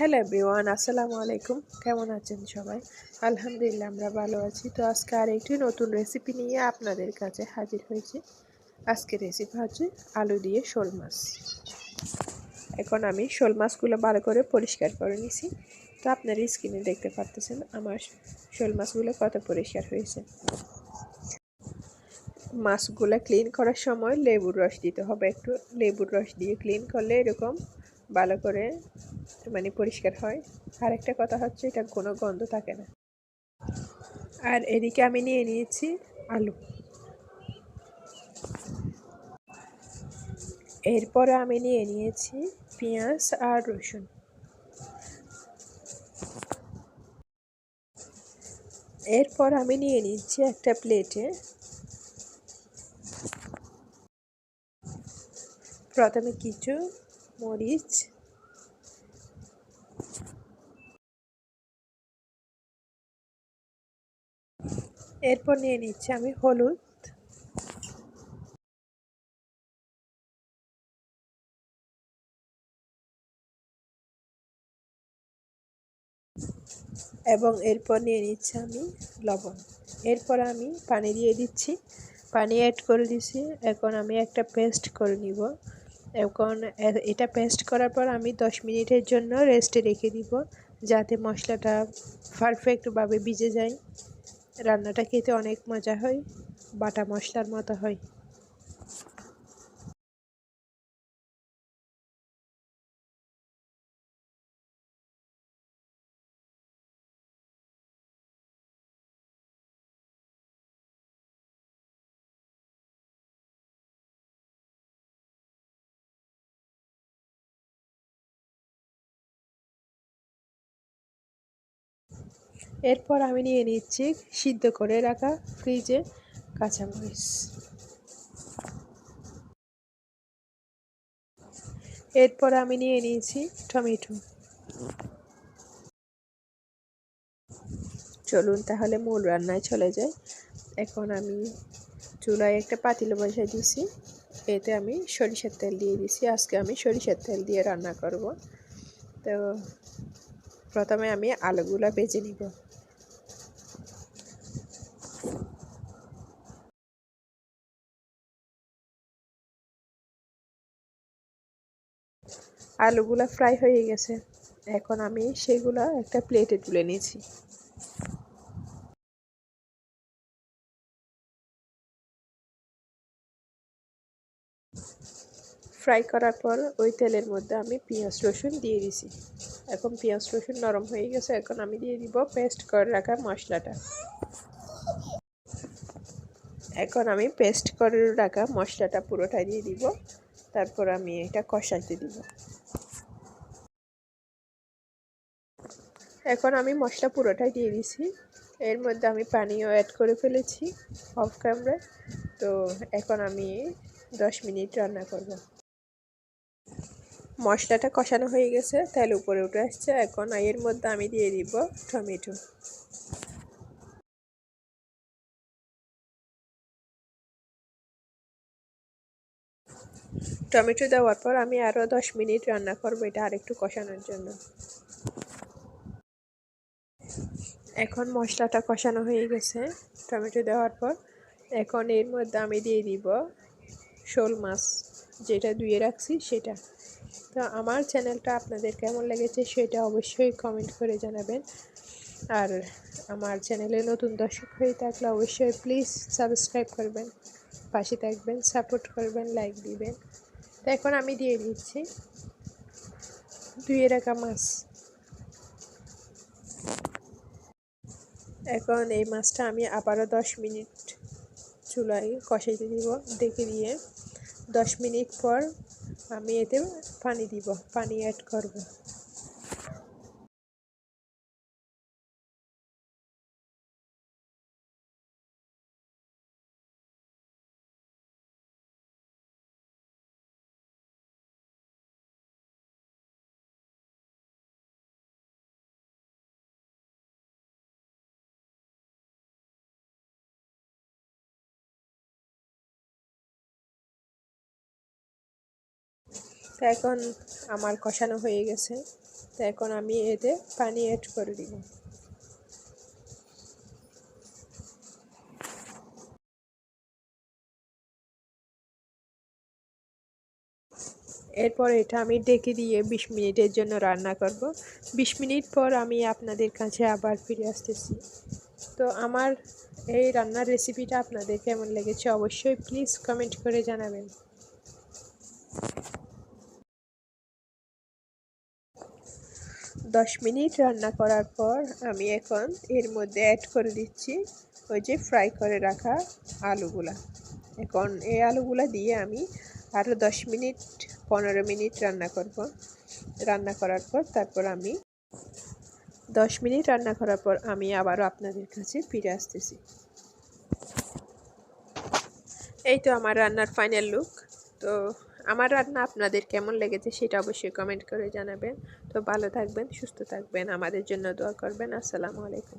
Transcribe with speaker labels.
Speaker 1: Hello everyone, আসসালামু আলাইকুম। কেমন আছেন সবাই? আলহামদুলিল্লাহ, আমরা ভালো আছি। তো আজকে আর একটি নতুন রেসিপি নিয়ে আপনাদের কাছে হাজির হয়েছি। আজকে রেসিপি হচ্ছে আলু দিয়ে শোল মাছ। এখন আমি শোল মাছগুলো ভালো করে পরিষ্কার করে নিছি। তো আপনার স্ক্রিনে দেখতে পারতেছেন আমার শোল মাছগুলো কত পরিষ্কার হয়েছে। মাছগুলো ক্লিন করার সময় লেবুর রস দিতে হবে। একটু লেবুর রস দিয়ে ক্লিন করলে এরকম ভালো করে মানে পরিষ্কার হয়। আর একটা কথা হচ্ছে, এটা কোনো গন্ধ থাকে না। আর এদিকে আমি নিয়ে নিয়েছি আলু। এরপরে আমি নিয়ে নিয়েছি পেঁয়াজ আর রসুন। এরপর আমি নিয়ে নিচ্ছি একটা প্লেটে প্রথমে কিছু মরিচ এরপর নিয়ে নিচ্ছি আমি হলুদ। এবং এরপর নিয়ে নিচ্ছি আমি লবণ। এরপর আমি পানি দিয়ে দিচ্ছি। পানি অ্যাড করে দিচ্ছি এখন আমি একটা পেস্ট করে নিব। এখন এটা পেস্ট করার পর আমি দশ মিনিটের জন্য রেস্টে রেখে দিব। যাতে মশলাটা পারফেক্টভাবে ভিজে যায়। রান্নাটা খেতে অনেক মজা হয় বাটা মশলার মতো হয়। এরপর আমি নিয়ে নিচ্ছি সিদ্ধ করে রাখা ফ্রিজে কাঁচামরিচ। এরপর আমি নিয়ে নিয়েছি টমেটো। চলুন তাহলে মূল রান্নায় চলে যাই। এখন আমি চুলায় একটা পাতিল বসে দিছি এতে আমি সরিষার তেল দিয়ে দিছি আজকে আমি সরিষার তেল দিয়ে রান্না করব। তো প্রথমে আমি আলুগুলো বেজে নিব। আলুগুলো ফ্রাই হয়ে গেছে। এখন আমি সেগুলো একটা প্লেটে তুলে নিয়েছি। ফ্রাই করার পর ওই তেলের মধ্যে আমি পেঁয়াজ রসুন দিয়ে দিছি। এখন পেঁয়াজ রসুন নরম হয়ে গেছে, এখন আমি দিয়ে দিব পেস্ট করে রাখা মশলাটা। এখন আমি পেস্ট করে রাখা মশলাটা পুরোটা দিয়ে দিব। তারপর আমি এটা কষাইতে দিব। এখন আমি মশলা পুরোটাই দিয়ে দিছি। এর মধ্যে আমি পানিও অ্যাড করে ফেলেছি অফ ক্যামেরায় তো এখন আমি দশ মিনিট রান্না করব। মশলাটা কষানো হয়ে গেছে, তেল উপরে উঠে আসছে। এখন এর মধ্যে আমি দিয়ে দিব টমেটো। টমেটো দেওয়ার পর আমি আরও দশ মিনিট রান্না করব, এটা আরেকটু কষানোর জন্য। এখন মশলাটা কষানো হয়ে গেছে, টমেটো দেওয়ার পর এখন এর মধ্যে আমি দিয়ে দিব শোল মাছ, যেটা ধুয়ে রাখছি সেটা। তো আমার চ্যানেলটা আপনাদের কেমন লেগেছে সেটা অবশ্যই কমেন্ট করে জানাবেন। আর আমার চ্যানেলে নতুন দর্শক হয়ে থাকলে অবশ্যই প্লিজ সাবস্ক্রাইব করবেন। পাশে থাকবেন সাপোর্ট করবেন লাইক দিবেন। তো এখন আমি দিয়ে দিচ্ছি ধুয়ে রাখা মাছ। এখন এই মাছটা আমি আবারও দশ মিনিট চুলায় কষাইতে দিব ডেকে দিয়ে দশ মিনিট পর আমি এতে পানি দিব, পানি অ্যাড করব। তো এখন আমার কষানো হয়ে গেছে। তো এখন আমি এতে পানি অ্যাড করে দিব। এরপর এটা আমি ডেকে দিয়ে বিশ মিনিটের জন্য রান্না করব। বিশ মিনিট পর আমি আপনাদের কাছে আবার ফিরে আসতেছি। তো আমার এই রান্নার রেসিপিটা আপনাদের কেমন লেগেছে অবশ্যই প্লিজ কমেন্ট করে জানাবেন। দশ মিনিট রান্না করার পর আমি এখন এর মধ্যে অ্যাড করে দিচ্ছি ওই যে ফ্রাই করে রাখা আলুগুলা। এখন এই আলুগুলা দিয়ে আমি আরও দশ মিনিট, পনেরো মিনিট রান্না করব। রান্না করার পর তারপর আমি দশ মিনিট রান্না করার পর আমি আবারও আপনাদের কাছে ফিরে আসতেছি। এই তো আমার রান্নার ফাইনাল লুক তো আমার রান্না আপনাদের কেমন লেগেছে সেটা অবশ্যই কমেন্ট করে জানাবেন। তো ভালো থাকবেন, সুস্থ থাকবেন, আমাদের জন্য দোয়া করবেন। আসসালামু আলাইকুম।